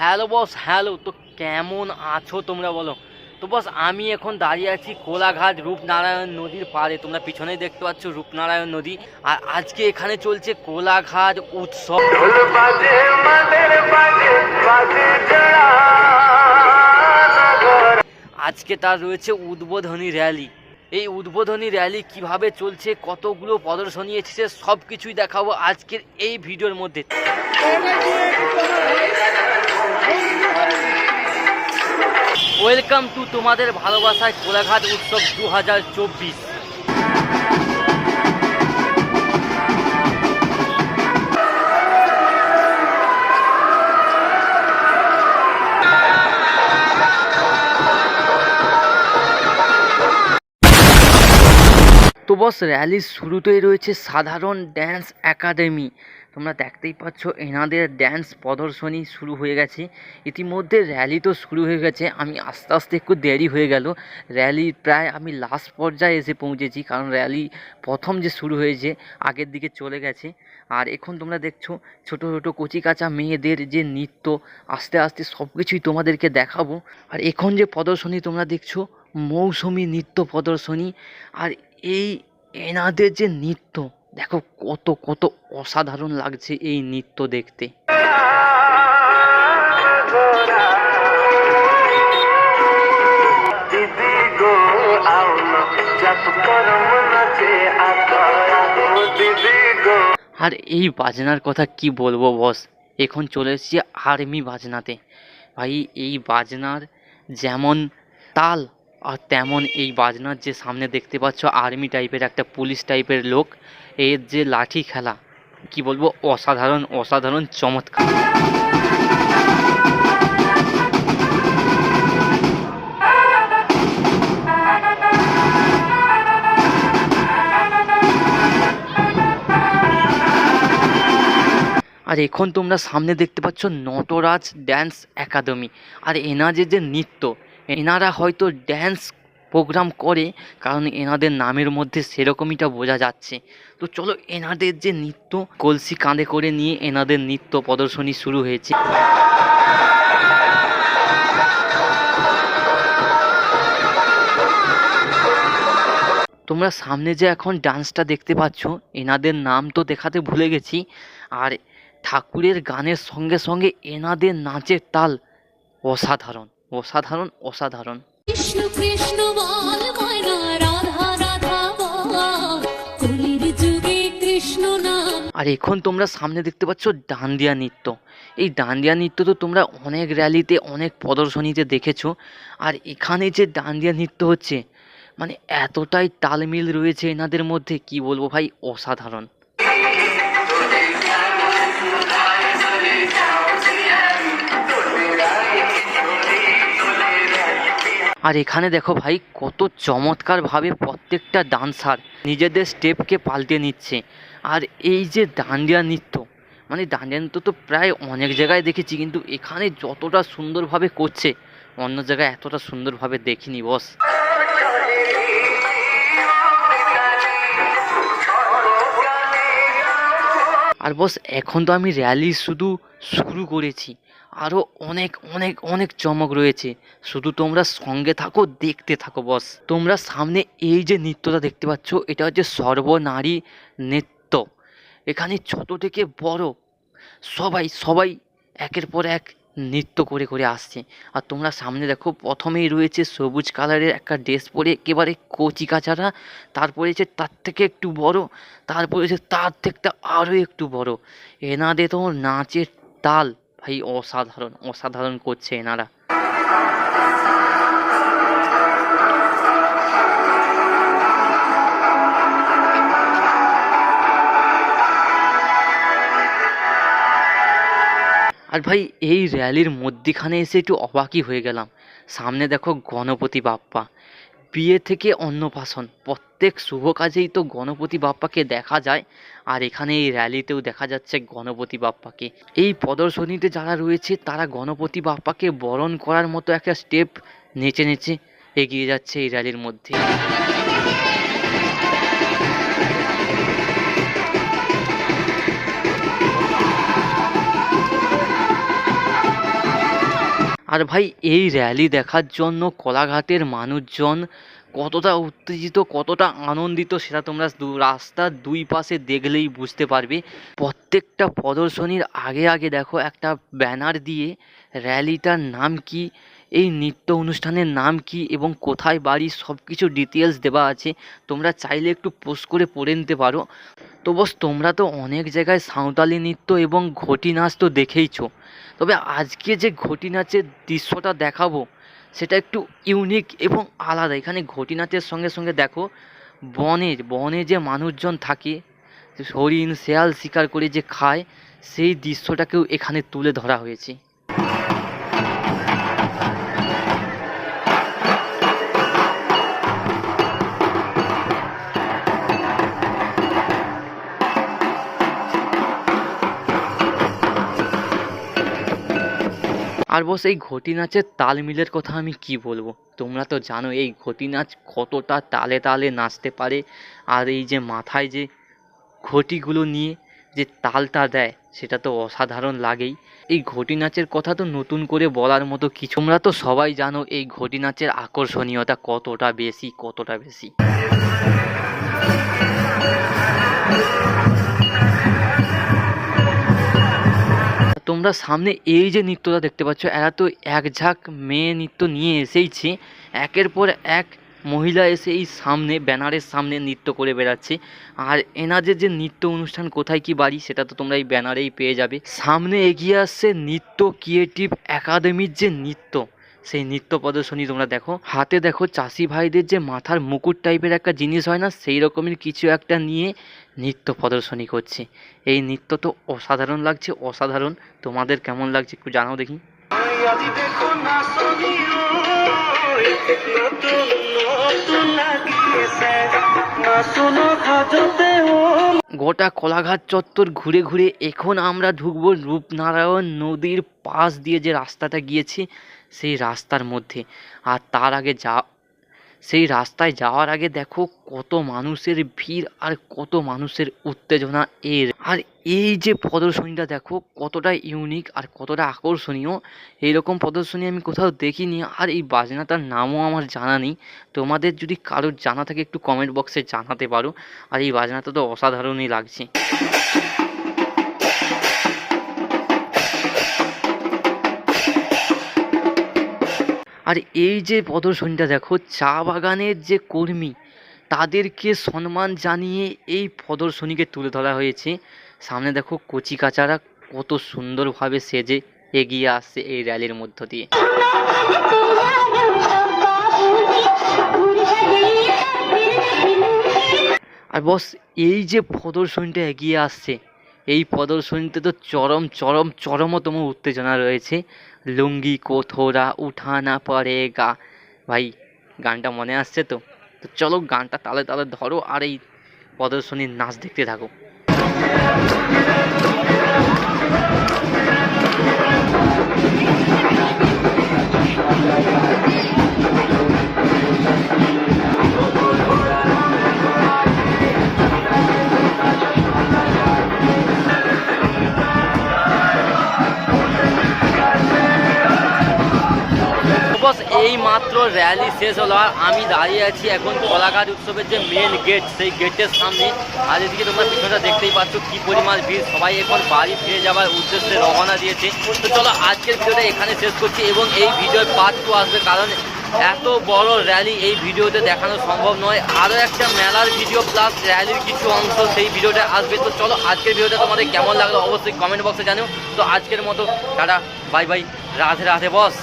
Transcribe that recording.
Hello boss hello. তো কেমন আছো তোমরা বলো? তো বস আমি এখন দাঁড়িয়ে আছি কোলাঘাট রূপনারায়ণ নদীর পাড়ে। তোমরা পিছনেই দেখতে পাচ্ছ রূপনারায়ণ নদী। আর আজকে এখানে চলছে কোলাঘাট উৎসব। আজকে তার রয়েছে উদ্বোধনী র্যালি। এই উদ্বোধনী র্যালি কীভাবে চলছে, কতগুলো প্রদর্শনী এসেছে সব কিছুই দেখাবো আজকের এই ভিডিওর মধ্যে। ওয়েলকাম টু তোমাদের ভালোবাসায় কোলাঘাট উৎসব দু হাজার চব্বিশ। বস র্যালির শুরুতেই রয়েছে সাধারণ ড্যান্স একাডেমি তোমরা দেখতেই পাচ্ছ, এনাদের ড্যান্স প্রদর্শনী শুরু হয়ে গেছে। ইতিমধ্যে র্যালি তো শুরু হয়ে গেছে। আমি আস্তে আস্তে একটু দেরি হয়ে গেল। র্যালি প্রায় আমি লাস্ট পর্যায়ে এসে পৌঁছেছি, কারণ র্যালি প্রথম যে শুরু হয়েছে, আগের দিকে চলে গেছে। আর এখন তোমরা দেখছ, ছোট ছোট কচি কাঁচা মেয়েদের যে নৃত্য, আস্তে আস্তে সব কিছুই তোমাদেরকে দেখাবো। আর এখন যে প্রদর্শনী তোমরা দেখছ, মৌসুমী নৃত্য প্রদর্শনী। আর এই এনাদের যে নৃত্য, দেখো কত কত অসাধারণ লাগছে এই নৃত্য দেখতে। আর এই বাজনার কথা কি বলব বস? এখন চলে এসেছি আর্মি বাজনাতে। ভাই, এই বাজনার যেমন তাল আর তেমন এই বাজনার যে সামনে দেখতে পাচ্ছ আর্মি টাইপের একটা পুলিশ টাইপের লোক, এর যে লাঠি খেলা, কি বলব, অসাধারণ অসাধারণ চমৎকার। আর এখন তোমরা সামনে দেখতে পাচ্ছ নটরাজ ড্যান্স একাডেমি আর এনাদের যে নৃত্য এনারা হয়তো ড্যান্স প্রোগ্রাম করে, কারণ এনাদের নামের মধ্যে সেরকমইটা বোঝা যাচ্ছে। তো চলো এনাদের যে নৃত্য, কলসি কাঁধে করে নিয়ে এনাদের নৃত্য প্রদর্শনী শুরু হয়েছে। তোমরা সামনে যে এখন ডান্সটা দেখতে পাচ্ছ, এনাদের নাম তো দেখাতে ভুলে গেছি। আর ঠাকুরের গানের সঙ্গে সঙ্গে এনাদের নাচের তাল অসাধারণ। অসাধারণ অসাধারণ। কৃষ্ণ কৃষ্ণ আর এখন তোমরা সামনে দেখতে পাচ্ছ ডান্ডিয়া নৃত্য। এই ডান্ডিয়া নৃত্য তো তোমরা অনেক র্যালিতে অনেক প্রদর্শনীতে দেখেছ। আর এখানে যে ডান্ডিয়া নৃত্য হচ্ছে মানে এতটাই তালমিল রয়েছে এনাদের মধ্যে কি বলব ভাই? অসাধারণ। আর এখানে দেখো ভাই, কত চমৎকারভাবে প্রত্যেকটা ডান্সার নিজেদের স্টেপকে পাল্টে নিচ্ছে। আর এই যে দান্ডিয়া নৃত্য মানে দান্ডিয়া নৃত্য তো প্রায় অনেক জায়গায় দেখেছি, কিন্তু এখানে যতটা সুন্দরভাবে করছে, অন্য জায়গায় এতটা সুন্দরভাবে দেখিনি, বস। আর বস, এখন তো আমি র্যালি শুধু শুরু করেছি। আরও অনেক অনেক অনেক চমক রয়েছে। শুধু তোমরা সঙ্গে থাকো, দেখতে থাকো বস তোমরা সামনে এই যে নৃত্যটা দেখতে পাচ্ছ, এটা হচ্ছে সর্বনারী নৃত্য। এখানে ছোট থেকে বড় সবাই সবাই একের পর এক নৃত্য করে করে আসছে। আর তোমরা সামনে দেখো, প্রথমেই রয়েছে সবুজ কালারের একটা ড্রেস পরে একেবারে কচি কাচারা, তারপরে হচ্ছে তার থেকে একটু বড়, তারপরে হচ্ছে তার থেকে আরও একটু বড়। এনাদের তো নাচের তাল ভাই, অসাধারণ অসাধারণ করছে এনারা। আর ভাই, এই র্যালির মধ্যিখানে এসে একটু অবাকই হয়ে গেলাম। সামনে দেখো গণপতি বাপ্পা। বিয়ে থেকে অন্নপ্রাশন প্রত্যেক শুভ কাজেই তো গণপতি বাপ্পাকে দেখা যায়, আর এখানে এই র্যালিতেও দেখা যাচ্ছে গণপতি বাপ্পাকে। এই প্রদর্শনীতে যারা রয়েছে, তারা গণপতি বাপ্পাকে বরণ করার মতো একটা স্টেপ নেচে নেচে এগিয়ে যাচ্ছে এই র্যালির মধ্যে। আর ভাই, এই র্যালি দেখার জন্য কোলাঘাটের মানুষজন কতটা উত্তেজিত, কতটা আনন্দিত সেটা তোমরা রাস্তার দুই পাশে দেখলেই বুঝতে পারবে। প্রত্যেকটা প্রদর্শনীর আগে আগে দেখো একটা ব্যানার দিয়ে র্যালিটার নাম কি, এই নৃত্য অনুষ্ঠানের নাম কি এবং কোথায় বাড়ি সব কিছু ডিটেলস দেওয়া আছে। তোমরা চাইলে একটু পোস্ট করে পড়ে নিতে পারো। তো বস তোমরা তো অনেক জায়গায় সাঁওতালি নৃত্য এবং ঘটি নাচ তো দেখেইছো। তবে আজকে যে ঘটি নাচের দৃশ্যটা দেখাবো, সেটা একটু ইউনিক এবং আলাদা। এখানে ঘটি নাচের সঙ্গে সঙ্গে দেখো, বনের, বনে যে মানুষজন থাকে, হরিণ, শেয়াল শিকার করে যে খায়, সেই দৃশ্যটাকেও এখানে তুলে ধরা হয়েছে। আর বস, এই ঘটি নাচের তাল মিলের কথা আমি কি বলব? তোমরা তো জানো এই ঘটি নাচ কতটা তালে তালে নাচতে পারে আর এই যে মাথায় যে ঘটিগুলো নিয়ে যে তালটা দেয়, সেটা তো অসাধারণ লাগেই। এই ঘটি নাচের কথা তো নতুন করে বলার মতো কিছু তোমরা তো সবাই জানো এই ঘটি নাচের আকর্ষণীয়তা কতটা বেশি কতটা বেশি। তোমরা সামনে এই যে নৃত্যটা দেখতে পাচ্ছ, এরা তো এক ঝাঁক মেয়ে নৃত্য নিয়ে এসেইছে। একের পর এক মহিলা এসে এই সামনে, ব্যানারের সামনে নৃত্য করে বেড়াচ্ছে। আর এনাদের যে নৃত্য অনুষ্ঠান, কোথায় কি বাড়ি, সেটা তো তোমরা এই ব্যানারেই পেয়ে যাবে। সামনে এগিয়ে আসছে নৃত্য ক্রিয়েটিভ একাডেমির যে নৃত্য। সেই নৃত্য প্রদর্শনী তোমরা দেখো। হাতে দেখো চাষি ভাইদের যে মাথার মুকুট টাইপের একটা জিনিস হয় না সেই রকমের কিছু একটা নিয়ে নৃত্য প্রদর্শনী করছে। এই নৃত্য তো অসাধারণ লাগছে, অসাধারণ। তোমাদের কেমন লাগছে একটু জানাও দেখি। গোটা কোলাঘাট চত্বর ঘুরে ঘুরে এখন আমরা ঢুকব রূপনারায়ণ নদীর পাশ দিয়ে যে রাস্তাটা গিয়েছে, সেই রাস্তার মধ্যে। আর তার আগে যা, সেই রাস্তায় যাওয়ার আগে দেখো কত মানুষের ভিড় আর কত মানুষের উত্তেজনা। এর আর এই যে প্রদর্শনীটা দেখো, কতটা ইউনিক আর কতটা আকর্ষণীয়। এইরকম প্রদর্শনী আমি কোথাও দেখিনি আর এই বাজনাটার নামও আমার জানা নেই। তোমাদের যদি কারোর জানা থাকে একটু কমেন্ট বক্সে জানাতে পারো। আর এই বাজনাটা তো অসাধারণই লাগছে। আর এই যে প্রদর্শনীটা দেখো, চা বাগানের যে কর্মী তাদেরকে সম্মান জানিয়ে এই প্রদর্শনীকে তুলে ধরা হয়েছে। সামনে দেখো কচি কাচারা, কত সুন্দরভাবে সেজে এগিয়ে আসছে এই র্যালির মধ্য দিয়ে। আর বস, এই যে প্রদর্শনীটা এগিয়ে আসছে, এই প্রদর্শনীতে তো চরম চরম, চরমতম উত্তেজনা রয়েছে। লুঙ্গি, কোথোরা উঠানা পরে গা। ভাই, গানটা মনে আসছে তো? তো চলো গানটা তালে তালে ধরো আর এই প্রদর্শনীর নাচ দেখতে থাকো। এই মাত্র র্যালি শেষ হলো আর আমি দাঁড়িয়ে আছি এখন কোলাঘাট উৎসবের যে মেন গেট সেই গেটের সামনে। আর এদিকে তোমরা পিছনটা দেখতেই পাচ্ছ কি পরিমাণ ভিড়। সবাই এখন বাড়ি ফিরে যাওয়ার উদ্দেশ্যে রওনা দিয়েছে। তো চলো আজকের ভিডিওটা এখানে শেষ করছি এবং এই ভিডিওর পার্ট টু আসবে, কারণ এত বড় র্যালি এই ভিডিওতে দেখানো সম্ভব নয়। আরও একটা মেলার ভিডিও প্লাস র্যালির কিছু অংশ সেই ভিডিওটা আসবে। তো চলো আজকের ভিডিওটা তোমাদের কেমন লাগল অবশ্যই কমেন্ট বক্সে জানিও। তো আজকের মতো, tata bye bye Radhe Radhe boss.